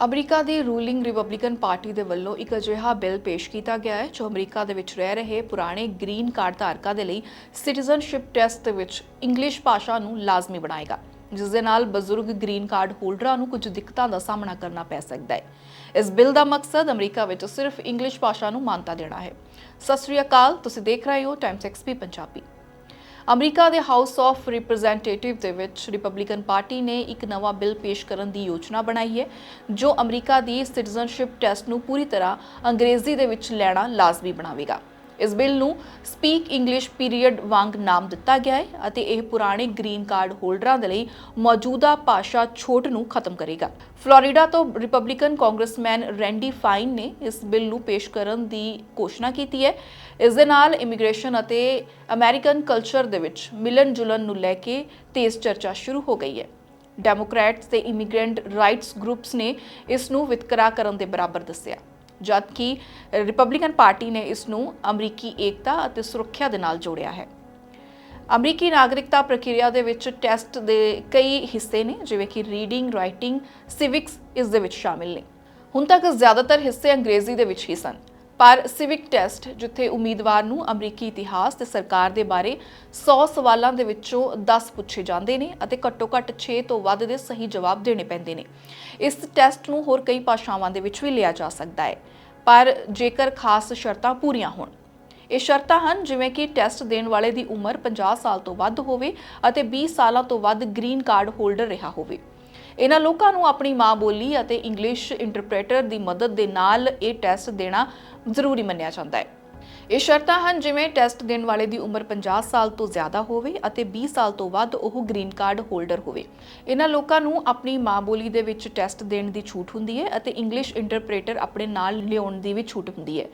America ਦੀ ruling Republican party ਦੇ ਵੱਲੋਂ ਇੱਕ ਅਜਿਹਾ ਬਿੱਲ ਪੇਸ਼ ਕੀਤਾ ਗਿਆ ਹੈ, ਜੋ ਅਮਰੀਕਾ ਦੇ ਵਿੱਚ ਰਹਿ ਰਹੇ ਪੁਰਾਣੇ ਗ੍ਰੀਨ ਕਾਰਡ ਧਾਰਕਾਂ ਦੇ ਲਈ ਸਿਟੀਜ਼ਨਸ਼ਿਪ ਟੈਸਟ ਦੇ ਵਿੱਚ ਇੰਗਲਿਸ਼ ਭਾਸ਼ਾ ਨੂੰ ਲਾਜ਼ਮੀ ਬਣਾਏਗਾ, ਜਿਸ ਦੇ ਨਾਲ ਬਜ਼ੁਰਗ ਗ੍ਰੀਨ ਕਾਰਡ ਹੋਲਡਰਾਂ ਨੂੰ ਕੁਝ ਦਿੱਕਤਾਂ ਦਾ ਸਾਹਮਣਾ ਕਰਨਾ ਪੈ ਸਕਦਾ ਹੈ। ਇਸ ਬਿੱਲ ਦਾ ਮਕਸਦ ਅਮਰੀਕਾ ਵਿੱਚ ਸਿਰਫ ਇੰਗਲਿਸ਼ ਭਾਸ਼ਾ ਨੂੰ ਮਾਨਤਾ ਦੇਣਾ ਹੈ। ਸਤਿ ਸ੍ਰੀ ਅਕਾਲ, ਤੁਸੀਂ ਦੇਖ ਰਹੇ ਹੋ ਟਾਈਮਸ ਐਕਸਪੀ ਪੰਜਾਬੀ। ਅਮਰੀਕਾ ਦੇ ਹਾਊਸ ਆਫ ਰਿਪਰੈਜ਼ੈਂਟੇਟਿਵ ਦੇ ਵਿੱਚ ਰਿਪਬਲਿਕਨ ਪਾਰਟੀ ਨੇ ਇੱਕ ਨਵਾਂ ਬਿੱਲ ਪੇਸ਼ ਕਰਨ ਦੀ ਯੋਜਨਾ ਬਣਾਈ ਹੈ, ਜੋ ਅਮਰੀਕਾ ਦੀ ਸਿਟੀਜ਼ਨਸ਼ਿਪ ਟੈਸਟ ਨੂੰ ਪੂਰੀ ਤਰ੍ਹਾਂ ਅੰਗਰੇਜ਼ੀ ਦੇ ਵਿੱਚ ਲੈਣਾ ਲਾਜ਼ਮੀ ਬਣਾਵੇਗਾ। ਇਸ ਬਿੱਲ ਨੂੰ ਸਪੀਕ ਇੰਗਲਿਸ਼ ਪੀਰੀਅਡ ਵਾਂਗ ਨਾਮ ਦਿੱਤਾ ਗਿਆ ਹੈ ਅਤੇ ਇਹ ਪੁਰਾਣੇ ਗ੍ਰੀਨ ਕਾਰਡ ਹੋਲਡਰਾਂ ਦੇ ਲਈ ਮੌਜੂਦਾ ਭਾਸ਼ਾ ਛੋਟ ਨੂੰ ਖਤਮ ਕਰੇਗਾ। ਫਲੋਰੀਡਾ ਤੋਂ ਰਿਪਬਲਿਕਨ ਕਾਂਗਰਸਮੈਨ ਰੈਂਡੀ ਫਾਈਨ ਨੇ ਇਸ ਬਿੱਲ ਨੂੰ ਪੇਸ਼ ਕਰਨ ਦੀ ਘੋਸ਼ਣਾ ਕੀਤੀ ਹੈ। ਇਸ ਦੇ ਨਾਲ ਇਮੀਗ੍ਰੇਸ਼ਨ ਅਤੇ ਅਮਰੀਕਨ ਕਲਚਰ ਦੇ ਵਿੱਚ ਮਿਲਨ ਜੁਲਨ ਨੂੰ ਲੈ ਕੇ ਤੇਜ਼ ਚਰਚਾ ਸ਼ੁਰੂ ਹੋ ਗਈ ਹੈ। ਡੈਮੋਕ੍ਰੈਟਸ ਤੇ ਇਮੀਗ੍ਰੈਂਟ ਰਾਈਟਸ ਗਰੁੱਪਸ ਨੇ ਇਸ ਨੂੰ ਵਿਤਕਰਾ ਕਰਨ ਦੇ ਬਰਾਬਰ ਦੱਸਿਆ। ਜਦਕਿ ਰਿਪਬਲਿਕਨ ਪਾਰਟੀ ਨੇ ਇਸ ਨੂੰ ਅਮਰੀਕੀ ਏਕਤਾ ਅਤੇ ਸੁਰੱਖਿਆ ਦੇ ਨਾਲ ਜੋੜਿਆ ਹੈ। ਅਮਰੀਕੀ ਨਾਗਰਿਕਤਾ ਪ੍ਰਕਿਰਿਆ ਦੇ ਵਿੱਚ ਟੈਸਟ ਦੇ ਕਈ ਹਿੱਸੇ ਨੇ, ਜਿਵੇਂ ਕਿ ਰੀਡਿੰਗ, ਰਾਈਟਿੰਗ, ਸਿਵਿਕਸ ਇਸ ਦੇ ਵਿੱਚ ਸ਼ਾਮਿਲ ਨੇ। ਹੁਣ ਤੱਕ ਜ਼ਿਆਦਾਤਰ ਹਿੱਸੇ ਅੰਗਰੇਜ਼ੀ ਦੇ ਵਿੱਚ ਹੀ ਸਨ। ਪਰ ਸਿਵਿਕ ਟੈਸਟ ਜਿੱਥੇ ਉਮੀਦਵਾਰ ਨੂੰ ਅਮਰੀਕੀ ਇਤਿਹਾਸ ਤੇ ਸਰਕਾਰ ਦੇ ਬਾਰੇ 100 ਸਵਾਲਾਂ ਦੇ ਵਿੱਚੋਂ 10 ਪੁੱਛੇ ਜਾਂਦੇ ਨੇ ਅਤੇ ਘੱਟੋ-ਘੱਟ 6 ਤੋਂ ਵੱਧ ਦੇ ਸਹੀ ਜਵਾਬ ਦੇਣੇ ਪੈਂਦੇ ਨੇ। ਇਸ ਟੈਸਟ ਨੂੰ ਹੋਰ ਕਈ ਭਾਸ਼ਾਵਾਂ ਦੇ ਵਿੱਚ ਵੀ ਲਿਆ ਜਾ ਸਕਦਾ ਹੈ, ਪਰ ਜੇਕਰ ਖਾਸ ਸ਼ਰਤਾਂ ਪੂਰੀਆਂ ਹੋਣ। ਇਹ ਸ਼ਰਤਾਂ ਹਨ ਜਿਵੇਂ ਕਿ ਟੈਸਟ ਦੇਣ ਵਾਲੇ ਦੀ ਉਮਰ 50 ਸਾਲ ਤੋਂ ਵੱਧ ਹੋਵੇ ਅਤੇ 20 ਸਾਲਾਂ ਤੋਂ ਵੱਧ ਗ੍ਰੀਨ ਕਾਰਡ ਹੋਲਡਰ ਰਿਹਾ ਹੋਵੇ। ਇਹਨਾਂ ਲੋਕਾਂ ਨੂੰ ਆਪਣੀ ਮਾਂ ਬੋਲੀ ਅਤੇ ਇੰਗਲਿਸ਼ ਇੰਟਰਪ੍ਰੀਟਰ ਦੀ ਮਦਦ ਦੇ ਨਾਲ ਇਹ ਟੈਸਟ ਦੇਣਾ ਜ਼ਰੂਰੀ ਮੰਨਿਆ ਜਾਂਦਾ ਹੈ। ਇਹ ਸ਼ਰਤਾਂ ਹਨ ਜਿਵੇਂ ਟੈਸਟ ਦੇਣ ਵਾਲੇ ਦੀ ਉਮਰ 50 ਸਾਲ ਤੋਂ ਜ਼ਿਆਦਾ ਹੋਵੇ ਅਤੇ 20 ਸਾਲ ਤੋਂ ਵੱਧ ਉਹ ਗ੍ਰੀਨ ਕਾਰਡ ਹੋਲਡਰ ਹੋਵੇ। ਇਹਨਾਂ ਲੋਕਾਂ ਨੂੰ ਆਪਣੀ ਮਾਂ ਬੋਲੀ ਦੇ ਵਿੱਚ ਟੈਸਟ ਦੇਣ ਦੀ ਛੂਟ ਹੁੰਦੀ ਹੈ ਅਤੇ ਇੰਗਲਿਸ਼ ਇੰਟਰਪ੍ਰੀਟਰ ਆਪਣੇ ਨਾਲ ਲਿਆਉਣ ਦੀ ਵੀ ਛੂਟ ਹੁੰਦੀ ਹੈ।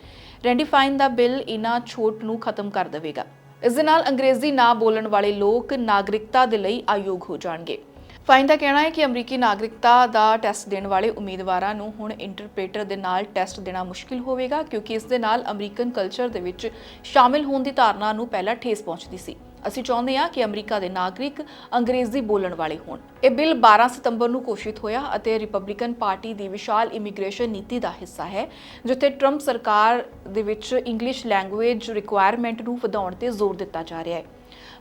ਰੈਂਡੀਫਾਈਨ ਦਾ ਬਿੱਲ ਇਹਨਾਂ ਛੋਟ ਨੂੰ ਖਤਮ ਕਰ ਦੇਵੇਗਾ। ਇਸ ਦੇ ਨਾਲ ਅੰਗਰੇਜ਼ੀ ਨਾ ਬੋਲਣ ਵਾਲੇ ਲੋਕ ਨਾਗਰਿਕਤਾ ਦੇ ਲਈ ਆਯੋਗ ਹੋ ਜਾਣਗੇ। ਫਾਈਨ ਦਾ ਕਹਿਣਾ ਹੈ ਕਿ ਅਮਰੀਕੀ ਨਾਗਰਿਕਤਾ ਦਾ ਟੈਸਟ ਦੇਣ ਵਾਲੇ ਉਮੀਦਵਾਰਾਂ ਨੂੰ ਹੁਣ ਇੰਟਰਪ੍ਰੀਟਰ ਦੇ ਨਾਲ ਟੈਸਟ ਦੇਣਾ ਮੁਸ਼ਕਿਲ ਹੋਵੇਗਾ, ਕਿਉਂਕਿ ਇਸ ਦੇ ਨਾਲ ਅਮਰੀਕਨ ਕਲਚਰ ਦੇ ਵਿੱਚ ਸ਼ਾਮਿਲ ਹੋਣ ਦੀ ਧਾਰਨਾ ਨੂੰ ਪਹਿਲਾਂ ਠੇਸ ਪਹੁੰਚਦੀ ਸੀ। ਅਸੀਂ ਚਾਹੁੰਦੇ ਹਾਂ ਕਿ ਅਮਰੀਕਾ ਦੇ ਨਾਗਰਿਕ ਅੰਗਰੇਜ਼ੀ ਬੋਲਣ ਵਾਲੇ ਹੋਣ। ਇਹ ਬਿੱਲ 12 ਸਤੰਬਰ ਨੂੰ ਘੋਸ਼ਿਤ ਹੋਇਆ ਅਤੇ ਰਿਪਬਲਿਕਨ ਪਾਰਟੀ ਦੀ ਵਿਸ਼ਾਲ ਇਮੀਗ੍ਰੇਸ਼ਨ ਨੀਤੀ ਦਾ ਹਿੱਸਾ ਹੈ, ਜਿੱਥੇ ਟਰੰਪ ਸਰਕਾਰ ਦੇ ਵਿੱਚ ਇੰਗਲਿਸ਼ ਲੈਂਗੁਏਜ ਰਿਕੁਆਇਰਮੈਂਟ ਨੂੰ ਵਧਾਉਣ ਤੇ ਜ਼ੋਰ ਦਿੱਤਾ ਜਾ ਰਿਹਾ ਹੈ।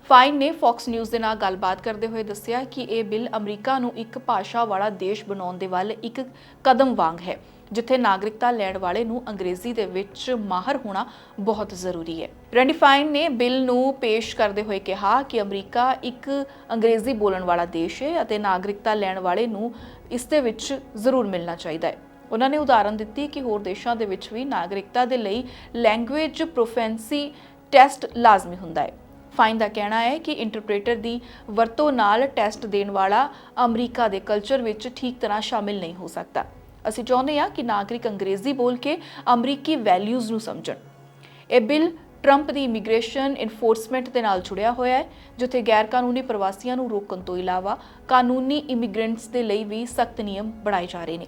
ਫਾਈਨ ਨੇ ਫੌਕਸ ਨਿਊਜ਼ ਦੇ ਨਾਲ ਗੱਲਬਾਤ ਕਰਦੇ ਹੋਏ ਦੱਸਿਆ ਕਿ ਇਹ ਬਿੱਲ ਅਮਰੀਕਾ ਨੂੰ ਇੱਕ ਭਾਸ਼ਾ ਵਾਲਾ ਦੇਸ਼ ਬਣਾਉਣ ਦੇ ਵੱਲ ਇੱਕ ਕਦਮ ਵਾਂਗ ਹੈ, ਜਿੱਥੇ ਨਾਗਰਿਕਤਾ ਲੈਣ ਵਾਲੇ ਨੂੰ ਅੰਗਰੇਜ਼ੀ ਦੇ ਵਿੱਚ ਮਾਹਰ ਹੋਣਾ ਬਹੁਤ ਜ਼ਰੂਰੀ ਹੈ। ਰੈਂਡੀਫਾਈਨ ਨੇ ਬਿੱਲ ਨੂੰ ਪੇਸ਼ ਕਰਦੇ ਹੋਏ ਕਿਹਾ ਕਿ ਅਮਰੀਕਾ ਇੱਕ ਅੰਗਰੇਜ਼ੀ ਬੋਲਣ ਵਾਲਾ ਦੇਸ਼ ਹੈ ਅਤੇ ਨਾਗਰਿਕਤਾ ਲੈਣ ਵਾਲੇ ਨੂੰ ਇਸ ਦੇ ਵਿੱਚ ਜ਼ਰੂਰ ਮਿਲਣਾ ਚਾਹੀਦਾ ਹੈ। ਉਹਨਾਂ ਨੇ ਉਦਾਹਰਨ ਦਿੱਤੀ ਕਿ ਹੋਰ ਦੇਸ਼ਾਂ ਦੇ ਵਿੱਚ ਵੀ ਨਾਗਰਿਕਤਾ ਦੇ ਲਈ ਲੈਂਗੁਏਜ ਪ੍ਰੋਫੈਂਸੀ ਟੈਸਟ ਲਾਜ਼ਮੀ ਹੁੰਦਾ ਹੈ। ਫਾਈਨ ਦਾ ਕਹਿਣਾ ਹੈ ਕਿ ਇੰਟਰਪ੍ਰੀਟਰ ਦੀ ਵਰਤੋਂ ਨਾਲ ਟੈਸਟ ਦੇਣ ਵਾਲਾ ਅਮਰੀਕਾ ਦੇ ਕਲਚਰ ਵਿੱਚ ਠੀਕ ਤਰ੍ਹਾਂ ਸ਼ਾਮਿਲ ਨਹੀਂ ਹੋ ਸਕਦਾ। ਅਸੀਂ ਚਾਹੁੰਦੇ ਹਾਂ ਕਿ ਨਾਗਰਿਕ ਅੰਗਰੇਜ਼ੀ ਬੋਲ ਕੇ ਅਮਰੀਕੀ ਵੈਲਿਊਜ਼ ਨੂੰ ਸਮਝਣ। ਇਹ ਬਿੱਲ ਟਰੰਪ ਦੀ ਇਮੀਗ੍ਰੇਸ਼ਨ ਇਨਫੋਰਸਮੈਂਟ ਦੇ ਨਾਲ ਜੁੜਿਆ ਹੋਇਆ ਹੈ, ਜਿੱਥੇ ਗੈਰ ਕਾਨੂੰਨੀ ਪ੍ਰਵਾਸੀਆਂ ਨੂੰ ਰੋਕਣ ਤੋਂ ਇਲਾਵਾ ਕਾਨੂੰਨੀ ਇਮੀਗ੍ਰੈਂਟਸ ਦੇ ਲਈ ਵੀ ਸਖਤ ਨਿਯਮ ਬਣਾਏ ਜਾ ਰਹੇ ਨੇ।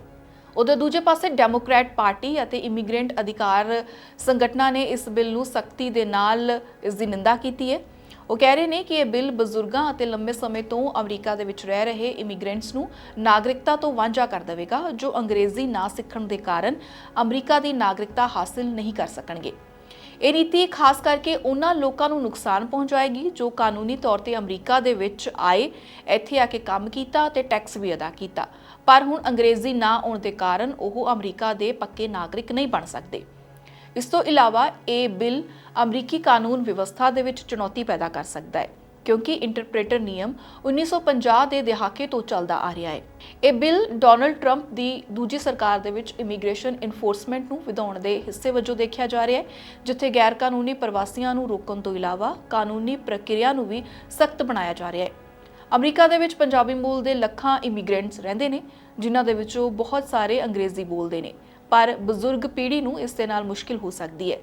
ਉਧਰ ਦੂਜੇ ਪਾਸੇ ਡੈਮੋਕ੍ਰੈਟ ਪਾਰਟੀ ਅਤੇ ਇਮੀਗ੍ਰੈਂਟ ਅਧਿਕਾਰ ਸੰਗਠਨਾਂ ਨੇ ਇਸ ਬਿੱਲ ਨੂੰ ਸਖਤੀ ਦੇ ਨਾਲ ਇਸ ਦੀ ਨਿੰਦਾ ਕੀਤੀ ਹੈ। ਉਹ ਕਹਿ ਰਹੇ ਨੇ ਕਿ ਇਹ ਬਿੱਲ ਬਜ਼ੁਰਗਾਂ ਅਤੇ ਲੰਬੇ ਸਮੇਂ ਤੋਂ ਅਮਰੀਕਾ ਦੇ ਵਿੱਚ ਰਹਿ ਰਹੇ ਇਮੀਗ੍ਰੈਂਟਸ ਨੂੰ ਨਾਗਰਿਕਤਾ ਤੋਂ ਵਾਂਝਾ ਕਰ ਦੇਵੇਗਾ, ਜੋ ਅੰਗਰੇਜ਼ੀ ਨਾ ਸਿੱਖਣ ਦੇ ਕਾਰਨ ਅਮਰੀਕਾ ਦੀ ਨਾਗਰਿਕਤਾ ਹਾਸਲ ਨਹੀਂ ਕਰ ਸਕਣਗੇ। ਇਹ ਨੀਤੀ ਖਾਸ ਕਰਕੇ ਉਹਨਾਂ ਲੋਕਾਂ ਨੂੰ ਨੁਕਸਾਨ ਪਹੁੰਚਾਏਗੀ, ਜੋ ਕਾਨੂੰਨੀ ਤੌਰ ਤੇ ਅਮਰੀਕਾ ਦੇ ਵਿੱਚ ਆਏ, ਇੱਥੇ ਆ ਕੇ ਕੰਮ ਕੀਤਾ ਤੇ ਟੈਕਸ ਵੀ ਅਦਾ ਕੀਤਾ। ਪਰ ਹੁਣ ਅੰਗਰੇਜ਼ੀ ਨਾ ਆਉਣ ਦੇ ਕਾਰਨ ਉਹ ਅਮਰੀਕਾ ਦੇ ਪੱਕੇ ਨਾਗਰਿਕ ਨਹੀਂ ਬਣ ਸਕਦੇ। ਇਸ ਤੋਂ ਇਲਾਵਾ ਇਹ ਬਿੱਲ ਅਮਰੀਕੀ ਕਾਨੂੰਨ ਵਿਵਸਥਾ ਦੇ ਵਿੱਚ ਚੁਣੌਤੀ ਪੈਦਾ ਕਰ ਸਕਦਾ ਹੈ, ਕਿਉਂਕਿ ਇੰਟਰਪ੍ਰੀਟਰ ਨਿਯਮ 1950 ਦੇ ਦਹਾਕੇ ਤੋਂ ਚੱਲਦਾ ਆ ਰਿਹਾ ਹੈ। ਇਹ ਬਿੱਲ ਡੋਨਲਡ ਟਰੰਪ ਦੀ ਦੂਜੀ ਸਰਕਾਰ ਦੇ ਵਿੱਚ ਇਮੀਗ੍ਰੇਸ਼ਨ ਇਨਫੋਰਸਮੈਂਟ ਨੂੰ ਵਧਾਉਣ ਦੇ ਹਿੱਸੇ ਵਜੋਂ ਦੇਖਿਆ ਜਾ ਰਿਹਾ ਹੈ, ਜਿੱਥੇ ਗੈਰ ਕਾਨੂੰਨੀ ਪ੍ਰਵਾਸੀਆਂ ਨੂੰ ਰੋਕਣ ਤੋਂ ਇਲਾਵਾ ਕਾਨੂੰਨੀ ਪ੍ਰਕਿਰਿਆ ਨੂੰ ਵੀ ਸਖਤ ਬਣਾਇਆ ਜਾ ਰਿਹਾ ਹੈ। ਅਮਰੀਕਾ ਦੇ ਵਿੱਚ ਪੰਜਾਬੀ ਮੂਲ ਦੇ ਲੱਖਾਂ ਇਮੀਗ੍ਰੈਂਟਸ ਰਹਿੰਦੇ ਨੇ, ਜਿਨ੍ਹਾਂ ਦੇ ਵਿੱਚੋਂ ਬਹੁਤ ਸਾਰੇ ਅੰਗਰੇਜ਼ੀ ਬੋਲਦੇ ਨੇ। ਪਰ ਬਜ਼ੁਰਗ ਪੀੜ੍ਹੀ ਨੂੰ ਇਸ ਦੇ ਨਾਲ ਮੁਸ਼ਕਿਲ ਹੋ ਸਕਦੀ ਹੈ।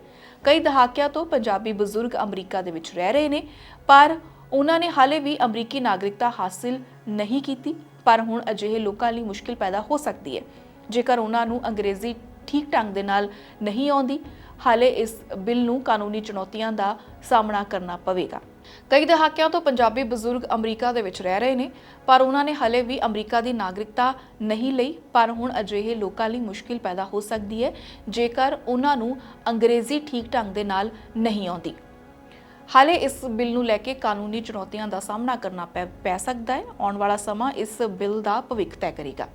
ਕਈ ਦਹਾਕਿਆਂ ਤੋਂ ਪੰਜਾਬੀ ਬਜ਼ੁਰਗ ਅਮਰੀਕਾ ਦੇ ਵਿੱਚ ਰਹਿ ਰਹੇ ਨੇ, ਪਰ ਉਹਨਾਂ ਨੇ ਹਾਲੇ ਵੀ ਅਮਰੀਕੀ ਨਾਗਰਿਕਤਾ ਹਾਸਿਲ ਨਹੀਂ ਕੀਤੀ, ਪਰ ਹੁਣ ਅਜਿਹੇ ਲੋਕਾਂ ਲਈ ਮੁਸ਼ਕਿਲ ਪੈਦਾ ਹੋ ਸਕਦੀ ਹੈ। ਜੇਕਰ ਉਹਨਾਂ ਨੂੰ ਅੰਗਰੇਜ਼ੀ ਠੀਕ ਢੰਗ ਦੇ ਨਾਲ ਨਹੀਂ ਆਉਂਦੀ, ਹਾਲੇ ਇਸ ਬਿੱਲ ਨੂੰ ਕਾਨੂੰਨੀ ਚੁਣੌਤੀਆਂ ਦਾ ਸਾਹਮਣਾ ਕਰਨਾ ਪਵੇਗਾ। ਕਈ ਦਹਾਕਿਆਂ ਤੋਂ ਪੰਜਾਬੀ ਬਜ਼ੁਰਗ ਅਮਰੀਕਾ ਦੇ ਵਿੱਚ ਰਹਿ ਰਹੇ ਨੇ, ਪਰ ਉਹਨਾਂ ਨੇ ਹਲੇ ਵੀ ਅਮਰੀਕਾ ਦੀ ਨਾਗਰਿਕਤਾ ਨਹੀਂ ਲਈ, ਪਰ ਹੁਣ ਅਜਿਹੇ ਲੋਕਾਂ ਲਈ ਮੁਸ਼ਕਿਲ ਪੈਦਾ ਹੋ ਸਕਦੀ ਹੈ, ਜੇਕਰ ਉਹਨਾਂ ਨੂੰ ਅੰਗਰੇਜ਼ੀ ਠੀਕ ਢੰਗ ਦੇ ਨਾਲ ਨਹੀਂ ਆਉਂਦੀ। ਹਾਲੇ ਇਸ ਬਿੱਲ ਨੂੰ ਲੈ ਕੇ ਕਾਨੂੰਨੀ ਚੁਣੌਤੀਆਂ ਦਾ ਸਾਹਮਣਾ ਕਰਨਾ ਪੈ- ਪੈ ਸਕਦਾ ਹੈ। ਆਉਣ ਵਾਲਾ ਸਮਾਂ ਇਸ ਬਿੱਲ ਦਾ ਭਵਿੱਖ ਤੈਅ ਕਰੇਗਾ।